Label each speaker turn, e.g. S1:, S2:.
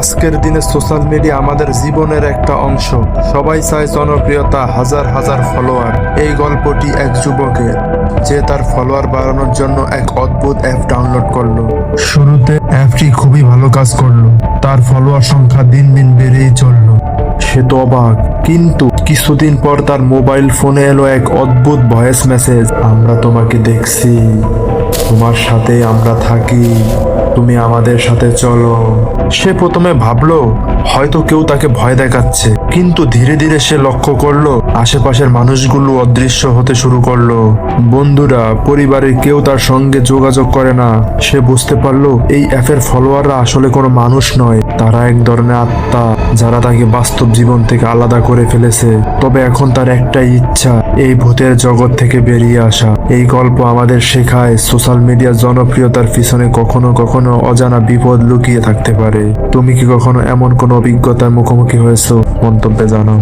S1: আজকের দিনে social media আমাদের জীবনের একটা অংশ। সবাই চায় জনপ্রিয়তা, হাজার হাজার ফলোয়ার। এই গল্পটি এক যুবকের, যে তার ফলোয়ার বাড়ানোর জন্য এক অদ্ভুত অ্যাপ ডাউনলোড করল। শুরুতে অ্যাপটি খুবই ভালো কাজ করল। তার ফলোয়ার সংখ্যা দিন দিন বেড়েই চলল। সে তো অবাক, কিন্তু কিছুদিন পর তার মোবাইল ফোনে এলো এক অদ্ভুত ভয়েস মেসেজ। আমরা তোমাকে দেখছি। তোমার সাথে আমরা থাকি। তুমি আমাদের সাথে চলো। সে প্রথমে ভাবলো, হয়তো কেউ তাকে ভয় দেখাচ্ছে। কিন্তু ধীরে ধীরে সে লক্ষ্য করল, আশেপাশের মানুষগুলো অদৃশ্য হতে শুরু করল। বন্ধুরা, পরিবারের কেউ তার সঙ্গে যোগাযোগ করে না। সে বুঝতে পারল, এই অ্যাপের ফলোয়াররা আসলে কোনো মানুষ নয়। তারা এক ধরনের আত্মা, যারা তাকে বাস্তব জীবন থেকে আলাদা করে ফেলেছে। তবে এখন তার একটাই ইচ্ছা, এই ভূতের জগৎ থেকে বেরিয়ে আসা। এই গল্প আমাদের শেখায়, সোশ্যাল মিডিয়ার জনপ্রিয়তার পিছনে কখনো কখনো কখনো অজানা বিপদ লুকিয়ে থাকতে পারে। তুমি কি কখনো এমন কোনো অভিজ্ঞতার মুখোমুখি হয়েছো? মন্তব্যে জানাও।